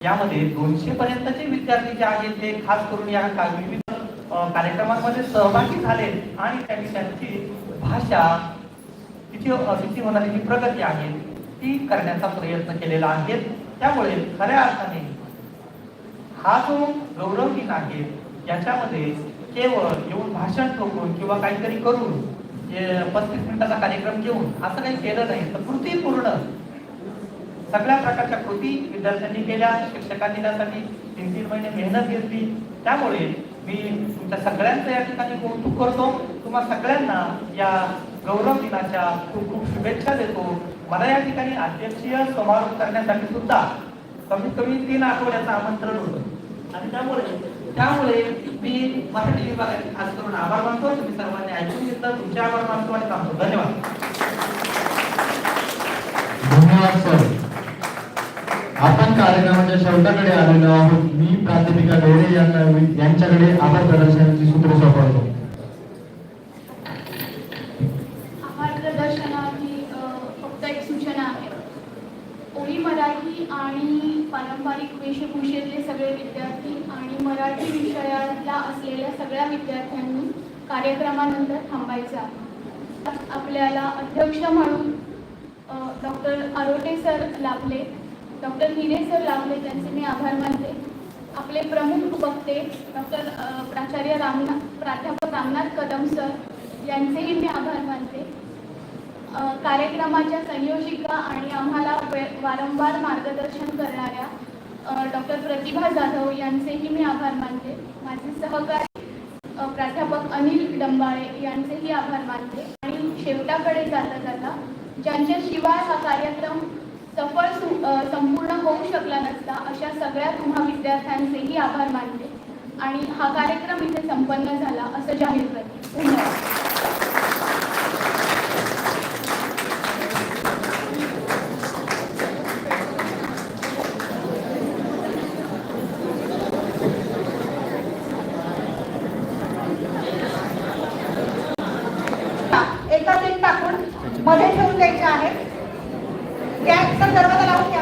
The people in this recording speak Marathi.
यामध्ये दोनशे पर्यंतचे विद्यार्थी जे आहेत ते खास करून या विविध कार्यक्रमांमध्ये सहभागी झाले आणि त्यांनी त्यांची भाषा तिची तिची होणारी जी प्रगती आहे ती करण्याचा प्रयत्न केलेला आहे. त्यामुळे खऱ्या अर्थाने हा जो गौरव दिन आहे याच्यामध्ये केवळ येऊन भाषण ठोकून किंवा काहीतरी करून पस्तीस मिनिटाचा कार्यक्रम घेऊन असं काही केलं नाही. तर कृती पूर्ण सगळ्या प्रकारच्या कृती विद्यार्थ्यांनी केल्या शिक्षकांनी त्यासाठी तीन तीन महिने मेहनत घेतली. त्यामुळे मी तुमच्या सगळ्यांचं या ठिकाणी कौतुक करतो. तुम्हा सगळ्यांना या गौरव दिनाच्या खूप खूप शुभेच्छा देतो. मला या ठिकाणी अध्यक्षीय समारोप करण्यासाठी सुद्धा कमीत कमी तीन आठवड्याचं आमंत्रण होतं. आणि त्यामुळे त्यामुळे मी मराठी विभागाचे खास करून आभार मानतो तुम्ही सर्वांनी ऐकून घेतलं. तुमचे आभार मानतो आणि सांगतो धन्यवाद. धन्यवाद सर. आपण कार्यक्रमाच्या शेवटाकडे आलेलो आहोत. मी प्राध्यापिका डोळे यांना यांच्याकडे आभार प्रदर्शनाची सूत्र सोपवतो. फक्त एक सूचना आहे. ओळी मराठी आणि पारंपरिक वेशभूषेतले सगळे विद्यार्थी आणि मराठी विषयातला असलेल्या सगळ्या विद्यार्थ्यांनी कार्यक्रमानंतर थांबायचं आहे. आपल्याला अध्यक्ष म्हणून डॉक्टर आरोटे सर लाभले. डॉक्टर हिरे सर लाभले त्यांचे मी आभार मानते. आपले प्रमुख वक्ते डॉक्टर प्राचार्य रामनाथ प्राध्यापक रामनाथ कदम सर यांचेही मी आभार मानते. कार्यक्रमाच्या संयोजिका आणि आम्हाला वे- वारंवार मार्गदर्शन करणाऱ्या डॉक्टर प्रतिभा जाधव यांचेही मी आभार मानते. माझे सहकारी प्राध्यापक अनिल डंबाळे यांचेही आभार मानते. आणि शेवटाकडे जाता जाता ज्यांच्याशिवाय हा कार्यक्रम सफळ संपूर्ण होऊ शकला नसता अशा सगळ्या तुम्हा विद्यार्थ्यांचेही आभार मानते. आणि हा कार्यक्रम इथे संपन्न झाला असं जाहीर करते. धन्यवाद. एकाच एक टाकून मध्ये ठेवून द्यायचे त्या गॅसचा दरवाजा लावून घ्या.